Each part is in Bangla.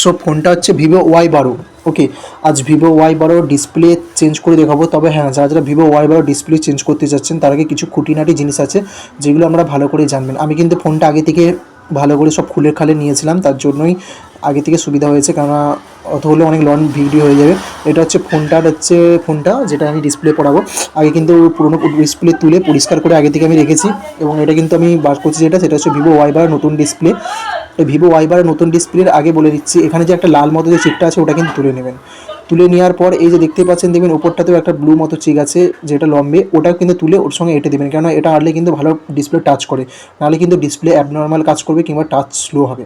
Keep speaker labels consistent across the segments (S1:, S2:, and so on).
S1: সো ফোনটা হচ্ছে ভিভো ওয়াই বারো। ওকে আজ ভিভো ওয়াই বারো ডিসপ্লে চেঞ্জ করে দেখাবো। তবে হ্যাঁ যারা যারা ভিভো ওয়াই বারো ডিসপ্লে চেঞ্জ করতে যাচ্ছেন, তার আগে কিছু খুঁটিনাটি জিনিস আছে, যেগুলো আমরা ভালো করে জানবেন। আমি কিন্তু ফোনটা আগে থেকে ভালো করে সব খুলে খালে নিয়েছিলাম, তার জন্যই আগে থেকে সুবিধা হয়েছে। কেননা অত হলে অনেক লং ভিডিও হয়ে যাবে। এটা হচ্ছে ফোনটার হচ্ছে ফোনটা যেটা আমি ডিসপ্লে পড়াবো আগে কিন্তু পুরোনো ডিসপ্লে তুলে পরিষ্কার করে আগে থেকে আমি রেখেছি এবং এটা কিন্তু আমি বার করছি যেটা, সেটা হচ্ছে ভিভো ওয়াই বারো নতুন ডিসপ্লে ভিভো ওয়াই বারো নতুন ডিসপ্লের আগে বলে দিচ্ছি, এখানে যে একটা লাল মতো যে চিকটা আছে ওটা কিন্তু তুলে নেবেন। তুলে নেওয়ার পর এই যে দেখতে পাচ্ছেন, দেখবেন ওপরটাতেও একটা ব্লু মতো চিক আছে যেটা লম্বে, ওটাও কিন্তু তুলে ওর সঙ্গে এঁটে দেবেন। কেননা এটা আনলে কিন্তু ভালো ডিসপ্লে টাচ করে। নাহলে কিন্তু ডিসপ্লে অ্যাবনর্মাল কাজ করবে কিংবা টাচ স্লো হবে।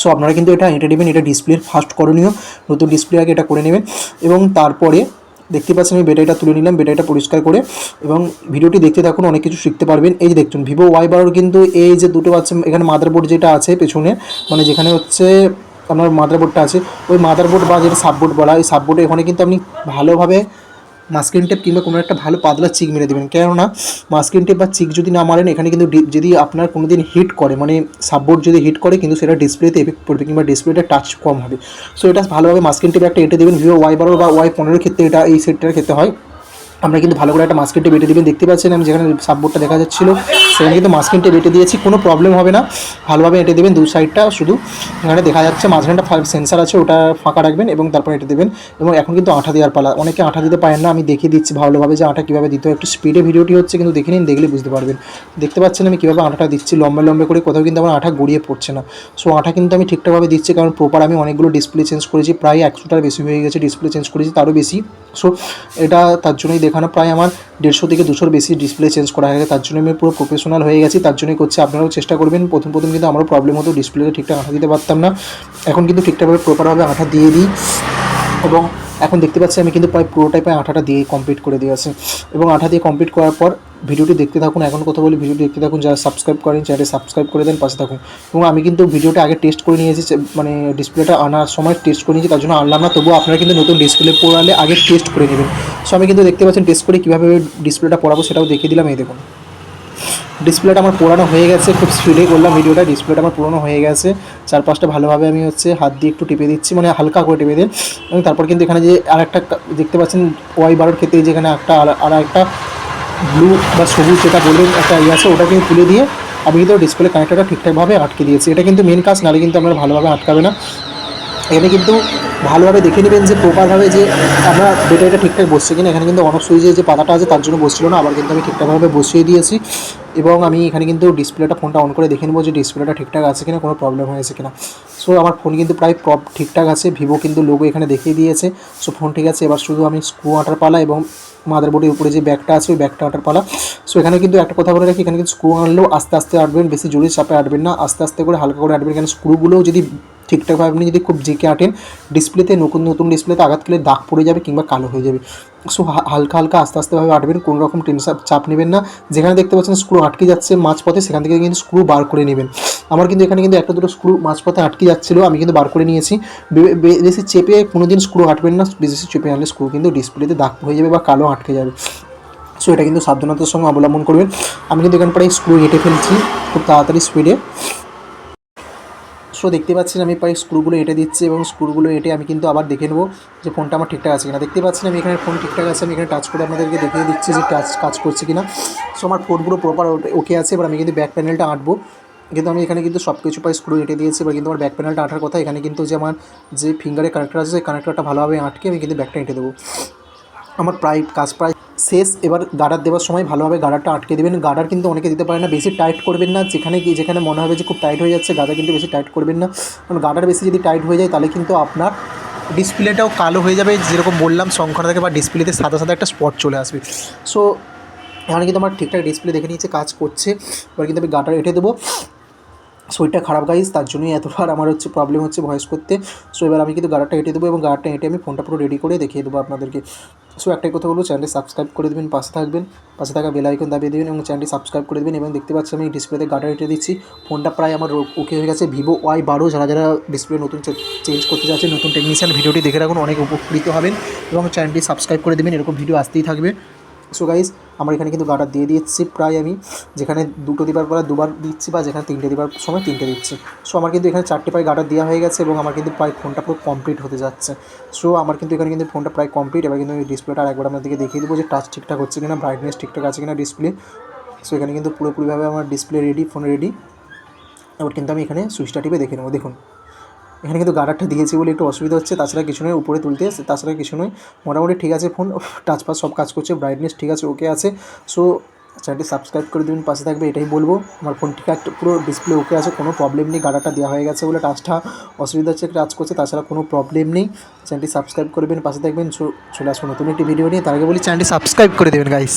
S1: সো আপনারা কিন্তু এটা এঁটে দেবেন এটা ডিসপ্লের ফার্স্ট করণীয়। নতুন ডিসপ্লে আগে এটা করে নেবেন। এবং তারপরে দেখতে পাচ্ছেন, আমি ব্যাটারিটা তুলে নিলাম ব্যাটারিটা পরিষ্কার করে। এবং ভিডিওটি দেখতে থাকুন, অনেক কিছু শিখতে পারবেন। এই যে দেখুন ভিভো ওয়াই বারোর কিন্তু এই যে দুটো আছে, এখানে মাদারবোর্ড যেটা আছে পেছনে মানে যেখানে হচ্ছে আপনার মাদারবোর্ডটা আছে, ওই মাদারবোর্ড বা যেটা সাববোর্ড বলা ওই সাববোর্ডে ওখানে কিন্তু আপনি ভালোভাবে মাস্কিন টেপ কিংবা কোনো একটা ভালো পাতলা চিক মেরে দেবেন। কেননা, মাস্কিন টেপ বা চিক যদি না মারেন, এখানে কিন্তু যদি আপনার কোনো দিন হিট করে মানে সাববোর্ড যদি হিট করে, কিন্তু সেটা ডিসপ্লেতে এফেক্ট পড়বে কিংবা ডিসপ্লেটা টাচ কম হবে। সো এটা ভালোভাবে মাস্কিন টেপ একটা এঁটে দেবেন। ভিভো ওয়াই বারো বা ওয়াই পনেরোর ক্ষেত্রে এটা, এই সেটটার ক্ষেত্রে হয়। আমরা কিন্তু ভালো করে একটা মাস্কিন টেপ এঁটে দেবেন। দেখতে পাচ্ছেন আমি যেখানে সাববোর্ডটা দেখা যাচ্ছিল, সেখানে কিন্তু মাস্কিন টেপ এঁটে দিয়েছি, কোনো প্রবলেম হবে না। ভালোভাবে এঁটে দেবেন দু সাইডটা শুধু এখানে দেখা যাচ্ছে মাঝখানটা সেন্সার আছে, ওটা ফাঁকা রাখবেন এবং তারপর এঁটে দেবেন। এবং এখন কিন্তু আঠা দেওয়ার পালা, অনেকে আঠা দিতে পারেন না, আমি দেখিয়ে দিচ্ছি ভালোভাবে যে আঠা কীভাবে দিতে হয়। একটু স্পিডে ভিডিওটি হচ্ছে, কিন্তু দেখে নিন, দেখলে বুঝতে পারবেন। দেখতে পাচ্ছেন আমি কীভাবে আঠাটা দিচ্ছি, লম্বা লম্বা করে, কোথাও কিন্তু আমার আঠা গড়িয়ে পড়ছে না। সো আঠা কিন্তু আমি ঠিকঠাকভাবে দিচ্ছি, কারণ প্রপার আমি অনেকগুলো ডিসপ্লে চেঞ্জ করেছি, প্রায় একশোটার বেশি হয়ে গেছে ডিসপ্লে চেঞ্জ করেছি, তারও বেশি। সো এটা তার জন্যই দেখানো প্রায় আমার দেড়শো থেকে দুশোর বেশি ডিসপ্লে চেঞ্জ করা হয়ে গেছে তার জন্য আমি পুরো প্রফেশনাল হয়ে গেছি। তার জন্যই করছি। আপনারাও চেষ্টা করবেন। প্রথম প্রথম কিন্তু আমারও প্রবলেম হতো ডিসপ্লেতে ঠিকঠাক আঠা দিতে পারতাম না। এখন কিন্তু ঠিকঠাকভাবে প্রপারভাবে আঠা দিয়ে দিই। এবং এখন দেখতে পাচ্ছি আমি কিন্তু প্রায় পুরোটাই প্রায় আঠাটা দিয়ে কমপ্লিট করে দিয়েছি এবং আঠা দিয়ে কমপ্লিট করার পর ভিডিওটি দেখতে থাকুন। এখন কথা বলি, ভিডিওটি দেখতে থাকুন। যারা সাবস্ক্রাইব করেন, চ্যানেলটি সাবস্ক্রাইব করে দেন, পাশে থাকুন। এবং আমি কিন্তু ভিডিওটা আগে টেস্ট করে নিয়েছি মানে ডিসপ্লেটা আনার সময় টেস্ট করে নিয়েছি, তার জন্য আনলাম না। তবুও আপনারা কিন্তু নতুন ডিসপ্লে পড়ালে আগে টেস্ট করে নেবেন। সো আমি কিন্তু দেখতে পাচ্ছেন টেস্ট করে কীভাবে ডিসপ্লেটা পড়াবো সেটাও দেখিয়ে দিলাম। এই দেখুন। ডিসপ্লেটা আমার পোড়ানো হয়ে গেছে, খুব স্পিডে করলাম ভিডিওটা ডিসপ্লেটা আমার পুরনো হয়ে গেছে। চারপাশটা ভালোভাবে আমি হচ্ছে হাত দিয়ে একটু টিপে দিচ্ছি মানে হালকা করে টিপে দিন। এবং তারপর কিন্তু এখানে যে আর একটা দেখতে পাচ্ছেন ওয়াই বারোর ক্ষেত্রে যেখানে একটা আর- একটা ব্লু বা সবুজ যেটা বলবেন একটা ইয়ে আছে, ওটা কিন্তু তুলে দিয়ে আমি কিন্তু ডিসপ্লে কানেক্টরটা ঠিকঠাকভাবে আটকে দিয়েছি। এটা কিন্তু মেন কাজ, নাহলে কিন্তু আপনারা ভালোভাবে আটকাবে না। এখানে কিন্তু ভালোভাবে দেখে নেবেন যে প্রপারভাবে যে আমরা ব্যাটারিটা ঠিকঠাক বসছে কিনা। এখানে কিন্তু অনেক সুইচে যে পাতাটা আছে, তার জন্য বসছিল না, আবার কিন্তু আমি ঠিকঠাকভাবে বসিয়ে দিয়েছি। এবং আমি এখানে কিন্তু ডিসপ্লেটা ফোনটা অন করে দেখে নেব যে ডিসপ্লেটা ঠিকঠাক আছে কিনা, কোনো প্রবলেম হয়েছে কিনা। সো আমার ফোন কিন্তু প্রায় প্রপ ঠিকঠাক আছে ভিভো কিন্তু লোগো এখানে দেখিয়ে দিয়েছে। সো ফোন ঠিক আছে, এবার শুধু আমি স্ক্রু আটার পালা এবং মাদারবোর্ডের উপরে যে ব্যাগটা আছে, ওই ব্যাগটা আটার পালা। সো এখানে কিন্তু একটা কথা বলে রাখি, এখানে কিন্তু স্ক্রু আনলেও আস্তে আস্তে আটবেন, বেশি জোরে চাপে আটবেন না, আস্তে আস্তে করে হালকা করে আটবেন, কারণ স্ক্রুগুলোও যদি ঠিকঠাকভাবে আপনি যদি খুব জেকে আটেন ডিসপ্লেতে নতুন নতুন ডিসপ্লেতে আঘাত খেলে দাগ পড়ে যাবে কিংবা কালো হয়ে যাবে। সো হালকা হালকা, আস্তে আস্তেভাবে আটবেন, কোনো রকম টেনশন চাপ নেবেন না। যেখানে দেখতে পাচ্ছেন স্ক্রু আটকে যাচ্ছে মাঝপথে, সেখান থেকে কিন্তু স্ক্রু বার করে নেবেন। আমার কিন্তু এখানে কিন্তু একটা, দুটো স্ক্রু মাঝপথে আটকে যাচ্ছিল, আমি কিন্তু বার করে নিয়েছি। বেশি চেপে কোনো দিন স্ক্রু আটবেন না, বেশি চেপে আনলে স্ক্রু কিন্তু ডিসপ্লেতে দাগ হয়ে যাবে বা কালো আটকে যাবে। সো এটা কিন্তু সাবধানতার সঙ্গে অবলম্বন করবেন। আমি কিন্তু এখানে প্রায় স্ক্রু হেঁটে ফেলছি, খুব তাড়াতাড়ি স্পিডে দেখতে পাচ্ছেন আমি, প্রায় স্ক্রুগুলো এঁটে দিচ্ছি এবং স্ক্রুগুলো এঁটে আমি কিন্তু আবার দেখে নেব যে ফোনটা আমার ঠিকঠাক আছে কিনা। দেখতে পাচ্ছেন আমি এখানে ফোন ঠিকঠাক আছে, আমি এখানে টাচ করে আপনাদেরকে দেখিয়ে দিচ্ছি যে টাচ কাজ করছে কিনা। সো আমার ফোনগুলো প্রপার ওকে আছে, এবার আমি কিন্তু ব্যাক প্যানেলটা আঁটবো। কিন্তু আমি এখানে কিন্তু সব কিছু প্রায় স্ক্রু এঁটে দিয়েছি, এবার কিন্তু আমার ব্যাক প্যানেলটা আঁটার কথা। এখানে কিন্তু যে আমার যে ফিঙ্গারের কানেক্টর আছে, সেই কানেক্টরটা ভালোভাবে আটকে আমি কিন্তু ব্যাকটা এঁটে দেবো। আমার প্রায় কাজ প্রায় শেষ, এবার গার্ডার দেওয়ার সময় ভালোভাবে গার্ডারটা আটকে দেবেন। গার্ডার কিন্তু অনেকে দিতে পারে না, বেশি টাইট করবেন না। যেখানে কি যেখানে মনে হবে যে খুব টাইট হয়ে যাচ্ছে গার্ডার কিন্তু বেশি টাইট করবেন না। কারণ গার্ডার বেশি যদি টাইট হয়ে যায়, তাহলে কিন্তু আপনার ডিসপ্লেটাও কালো হয়ে যাবে। যেরকম বললাম, সংখ্যাটা থেকে বা ডিসপ্লেতে সাদা সাদা একটা স্পট চলে আসবে। সো এখানে কিন্তু আমার ঠিকঠাক ডিসপ্লে দেখে নিয়েছে, কাজ করছে। এবার কিন্তু আমি গাটার এঁটে দেবো। শরীরটা খারাপ গাইজ তার জন্যই এতবার আমার হচ্ছে প্রবলেম হচ্ছে ভয়েস করতে। সো এবার আমি কিন্তু গাড়াটা হেঁটে দেবো এবং গাড়াটা হেঁটে আমি ফোনটা পুরো রেডি করে দেখিয়ে দেবো আপনাদেরকে। সো একটাই কথা বলব চ্যানেলটি সাবস্ক্রাইব করে দেবেন, পাশে থাকবেন, পাশে থাকা বেল আইকন দাবিয়ে দেবেন এবং চ্যানেলটি সাবস্ক্রাইব করে দেবেন এবং দেখতে পাচ্ছি আমি ডিসপ্লেতে গাড়া হেঁটে দিচ্ছি। ফোনটা প্রায় আমার ওকে হয়ে গেছে। ভিভো ওয়াই বারো যারা যারা ডিসপ্লে নতুন চেঞ্জ করতে যাচ্ছে নতুন টেকনিশিয়ান ভিডিওটি দেখে রাখুন, অনেক উপকৃত হবেন এবং চ্যানেলটি সাবস্ক্রাইব করে দেবেন, এরকম ভিডিও আসতেই থাকবে। সো গাইজ আমার এখানে কিন্তু গার্ডার দিয়ে দিচ্ছি প্রায় আমি। যেখানে দুটো দিবার পরে দুবার দিচ্ছি বা যেখানে তিনটে দিবার সময় তিনটে দিচ্ছি। সো আমার কিন্তু এখানে চারটে প্রায় গার্ডার দেওয়া হয়ে গেছে এবং আমার কিন্তু প্রায় ফোনটা পুরো কমপ্লিট হতে যাচ্ছে। সো আমার কিন্তু এখানে কিন্তু ফোনটা প্রায় কমপ্লিট এবার কিন্তু আমি ডিসপ্লেটা আর একবার আপনাদেরকে দেখিয়ে দেবো যে টাচ ঠিকঠাক হচ্ছে কিনা ব্রাইটনেস ঠিকঠাক আছে কিনা ডিসপ্লে সো এখানে কিন্তু পুরোপুরিভাবে আমার ডিসপ্লে রেডি ফোন রেডি এবার কিন্তু আমি এখানে সুইচটা টিপে দেখে নেব। দেখুন। এখানে কিন্তু গার্ডারটা দিয়েছি বলে একটু অসুবিধা হচ্ছে। তাছাড়া কিছু নয়, উপরে তুলতে তাছাড়া কিছু নয়। মোটামুটি ঠিক আছে ফোন, টাচ পাস সব কাজ করছে ব্রাইটনেস ঠিক আছে ওকে আছে। সো চ্যানেলটি সাবস্ক্রাইব করে দেবেন, পাশে থাকবে, এটাই বলব। আমার ফোন ঠিক আছে, পুরো ডিসপ্লে ওকে আছে, কোনো প্রবলেম নেই গার্ডারটা দেওয়া হয়ে গেছে বলে টাচটা অসুবিধা হচ্ছে টাচ করছে, তাছাড়া কোনো প্রবলেম নেই। চ্যানেলটি সাবস্ক্রাইব করবেন পাশে থাকবেন। চলে আসব নতুন একটি ভিডিও নিয়ে। তার আগে বলি, চ্যানেলটি সাবস্ক্রাইব করে দেবেন গাইস